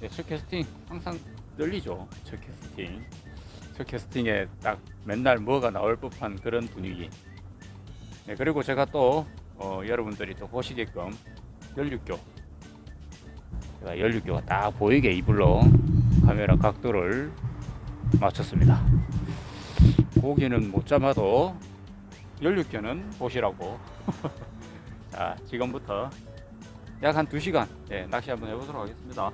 네, 첫 캐스팅 항상 떨리죠. 첫 캐스팅. 첫 캐스팅에 딱 맨날 뭐가 나올 법한 그런 분위기. 네, 그리고 제가 또 어, 여러분들이 또 보시게끔 16교. 제가 16교가 딱 보이게 이불로 카메라 각도를 맞췄습니다. 고기는 못 잡아도 16교는 보시라고. 자, 지금부터 약 한 2시간 예, 낚시 한번 해보도록 하겠습니다.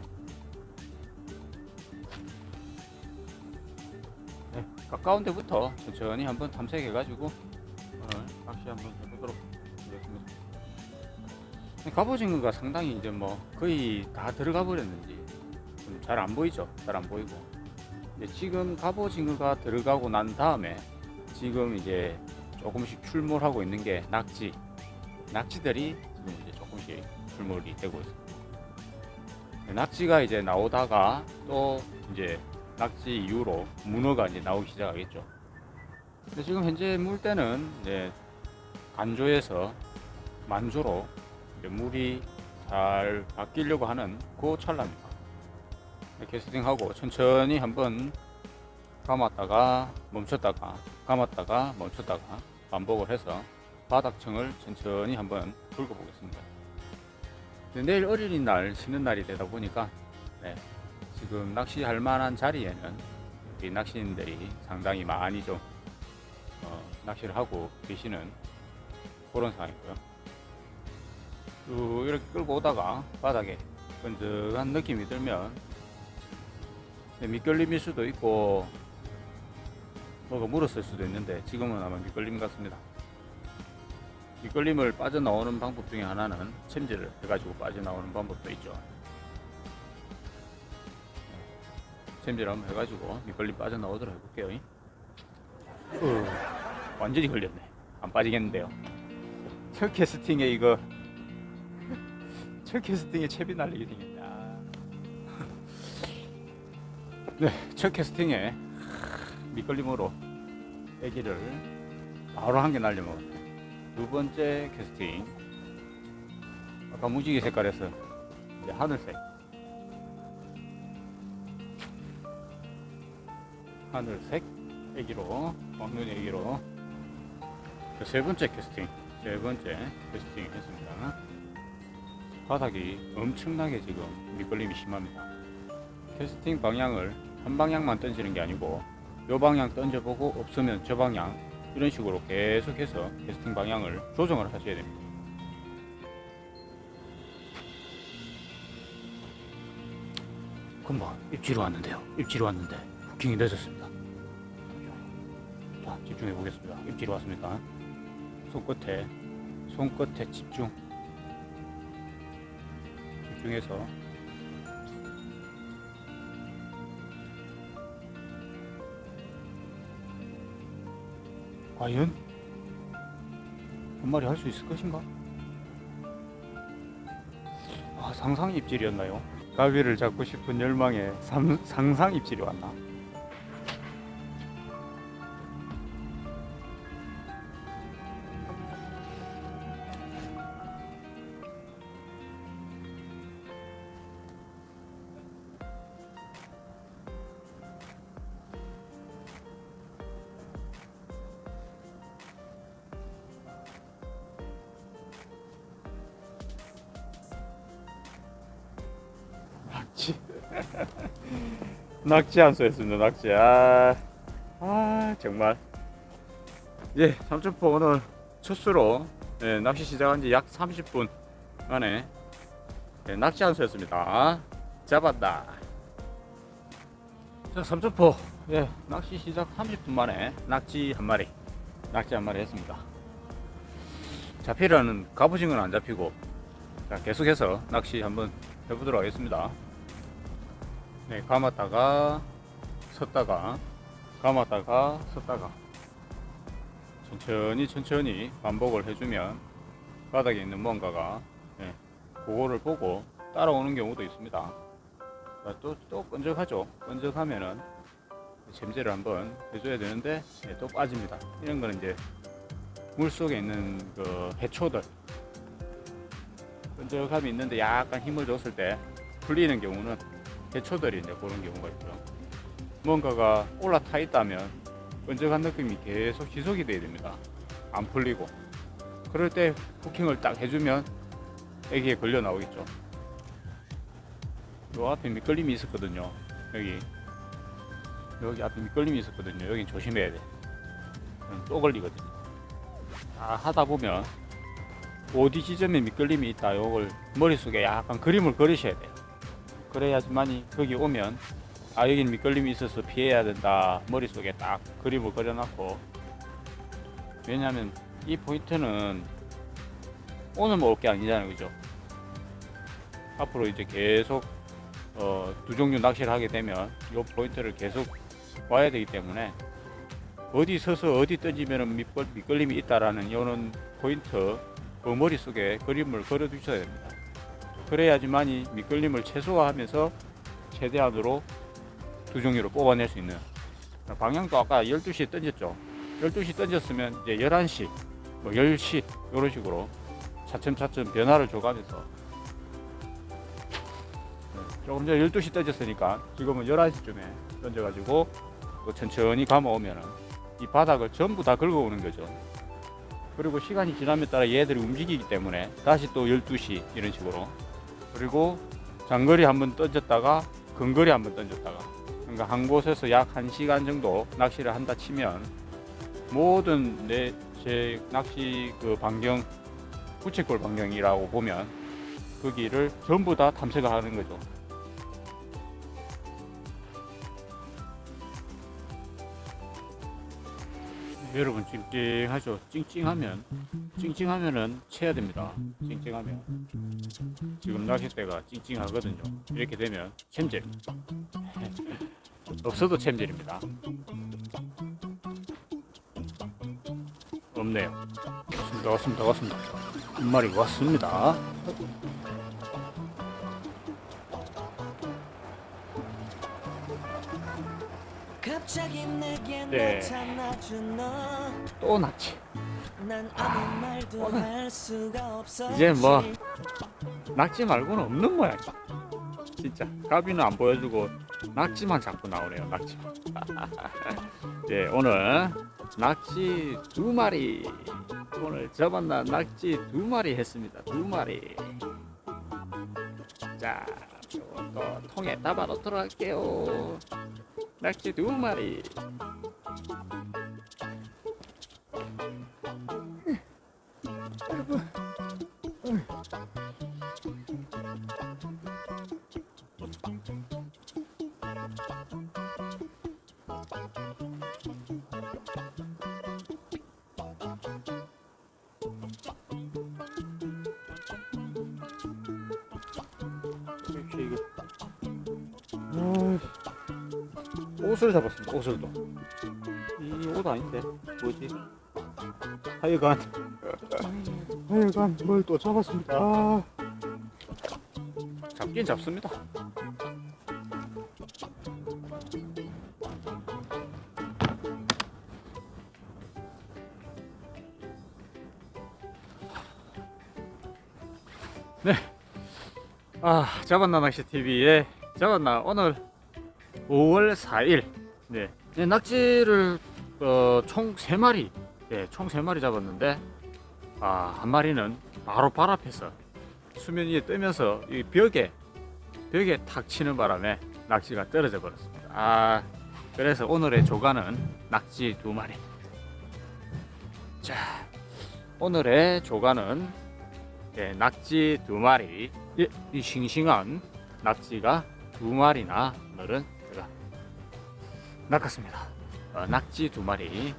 네, 가까운 데부터 천천히 한번 탐색해 가지고 오늘 낚시 한번 해보도록 하겠습니다. 네, 갑오징어가 상당히 이제 뭐 거의 다 들어가 버렸는지 잘 안 보이죠? 잘 안 보이고. 근데 지금 갑오징어가 들어가고 난 다음에 지금 이제 조금씩 출몰하고 있는 게 낙지. 낙지들이 지금 이제 조금씩 출몰이 되고 있습니다. 네, 낙지가 이제 나오다가 또 이제 낙지 이후로 문어가 이제 나오기 시작하겠죠. 근데 지금 현재 물때는 이제 간조에서 만조로 이제 물이 잘 바뀌려고 하는 그 찰나입니다. 네, 캐스팅하고 천천히 한번 감았다가 멈췄다가 감았다가 멈췄다가 반복을 해서 바닥층을 천천히 한번 긁어 보겠습니다. 네, 내일 어린이날 쉬는 날이 되다 보니까 네, 지금 낚시할 만한 자리에는 우리 낚시인들이 상당히 많이 좀 어, 낚시를 하고 계시는 그런 상황이고요. 쭉 이렇게 끌고 오다가 바닥에 끈적한 느낌이 들면 네, 미끌림일 수도 있고 뭐가 물었을 수도 있는데 지금은 아마 미끌림 같습니다. 미끌림을 빠져나오는 방법 중에 하나는 챔질을 해가지고 빠져나오는 방법도 있죠. 챔질 한번 해가지고 미끌림 빠져나오도록 해볼게요. 어, 완전히 걸렸네. 안 빠지겠는데요. 첫 캐스팅에 이거 첫 캐스팅에 채비 날리게 생겼냐. 네, 첫 캐스팅에 미끌림으로 애기를 바로 한 개 날려먹었네. 두 번째 캐스팅 아까 무지개 색깔에서 이제 하늘색 하늘색 애기로 왕눈 애기로 그세 번째 캐스팅 세 번째 캐스팅 했습니다 바닥이 엄청나게 지금 미끌림이 심합니다 캐스팅 방향을 한 방향만 던지는 게 아니고 요 방향 던져보고 없으면 저 방향 이런 식으로 계속해서 캐스팅 방향을 조정을 하셔야 됩니다. 금방 입지로 왔는데요. 입지로 왔는데 부킹이 늦었습니다. 자 집중해 보겠습니다. 입지로 왔습니다. 손끝에 손끝에 집중. 집중해서 과연 한 마리 할 수 있을 것인가? 아, 상상 입질이었나요? 가비를 잡고 싶은 열망에 삼, 상상 입질이 왔나? 낙지 낙지 한 수 했습니다 낙지. 아, 아 정말. 예 삼천포 오늘 첫 수로 예, 낚시 시작한 지 약 30분 만에 예, 낙지 한 수 했습니다. 잡았다. 자 삼천포. 예, 낚시 시작 30분 만에 낙지 한 마리 낙지 한 마리 했습니다. 잡히려는 갑오징어는 안 잡히고 자 계속해서 낚시 한번 해보도록 하겠습니다 네, 감았다가 섰다가 감았다가 섰다가 천천히 천천히 반복을 해주면 바닥에 있는 뭔가가 네, 그거를 보고 따라오는 경우도 있습니다. 자, 또, 또 끈적하죠. 끈적하면은 잼제를 한번 해줘야 되는데 네, 또 빠집니다. 이런 거는 이제 물 속에 있는 그 해초들 끈적함이 있는데 약간 힘을 줬을 때 풀리는 경우는 해초들이 이제 그런 경우가 있죠. 뭔가가 올라타 있다면 끈적한 느낌이 계속 지속이 돼야 됩니다. 안 풀리고 그럴 때 후킹을 딱 해주면 애기에 걸려 나오겠죠. 요 앞에 미끌림이 있었거든요. 여기 여기 앞에 미끌림이 있었거든요. 여긴 조심해야 돼. 또 걸리거든요. 다 하다 보면 어디 지점에 미끌림이 있다. 요걸 머릿속에 약간 그림을 그리셔야 돼요. 그래야지만이 거기 오면 아 여긴 미끌림이 있어서 피해야 된다. 머릿속에 딱 그림을 그려놨고 왜냐하면 이 포인트는 오늘만 올게 아니잖아요, 그죠? 앞으로 이제 계속 어, 두 종류 낚시를 하게 되면 이 포인트를 계속 와야 되기 때문에 어디 서서 어디 던지면 밑걸, 미끌림이 있다라는 이런 포인트 그 머릿속에 그림을 그려 두셔야 됩니다. 그래야지만이 미끌림을 최소화하면서 최대한으로 두 종류를 뽑아낼 수 있는 방향도 아까 12시에 던졌죠. 12시 던졌으면 이제 11시, 뭐 10시 이런 식으로 차츰차츰 변화를 줘가면서 네, 조금 전에 12시 던졌으니까 지금은 11시쯤에 던져가지고 또 천천히 감아오면은 이 바닥을 전부 다 긁어오는 거죠. 그리고 시간이 지남에 따라 얘들이 움직이기 때문에 다시 또 12시 이런 식으로 그리고 장거리 한번 던졌다가 근거리 한번 던졌다가 그러니까 한 곳에서 약 1시간 정도 낚시를 한다 치면 모든 내 제 낚시 그 반경 부채꼴 반경이라고 보면 거기를 전부 다 탐색을 하는 거죠. 여러분 찡찡하죠. 찡찡하면 찡찡하면은 채야 됩니다. 찡찡하면 지금 낚싯대가 찡찡하거든요. 이렇게 되면 챔질 없어도 챔질입니다. 없네요. 왔습니다. 왔습니다. 왔습니다. 한 마리 왔습니다. 네. 또 수가 없어. 이제 뭐 낙지 말고는 없는 모양. 진짜 가비는 안 보여주고 낙지만 자꾸 나오네요. 낙지. 네 오늘 낙지 두 마리. 오늘 잡았나 낙지 두 마리 했습니다. 두 마리. 자, 이것도 통에 담아 놓도록 할게요. 낙지 두 옷을 잡았습니다. 옷을도. 이 옷 아닌데 뭐지? 하여간 하여간 뭘 또 잡았습니다. 아. 잡긴 잡습니다. 네. 아, 잡았나 낚시 TV의 잡았나 오늘 5월 4일. 네. 네 낙지를 어, 총 3마리. 네, 총 3마리 잡았는데 아, 한 마리는 바로 발 앞에서 수면 위에 뜨면서 이 벽에 벽에 탁 치는 바람에 낚시가 떨어져 버렸습니다. 아, 그래서 오늘의 조가는 낙지 두 마리. 자, 오늘의 조가는 예, 낙지 두 마리. 예, 이 싱싱한 낙지가 두 마리나 제가 낚았습니다. 어, 낙지 두 마리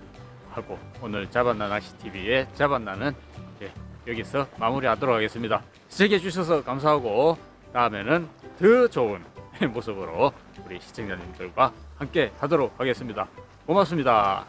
하고 오늘 잡았나 낚시 TV의 잡았나는 예, 여기서 마무리하도록 하겠습니다. 시청해 주셔서 감사하고 다음에는 더 좋은 모습으로 우리 시청자님들과 함께 하도록 하겠습니다. 고맙습니다.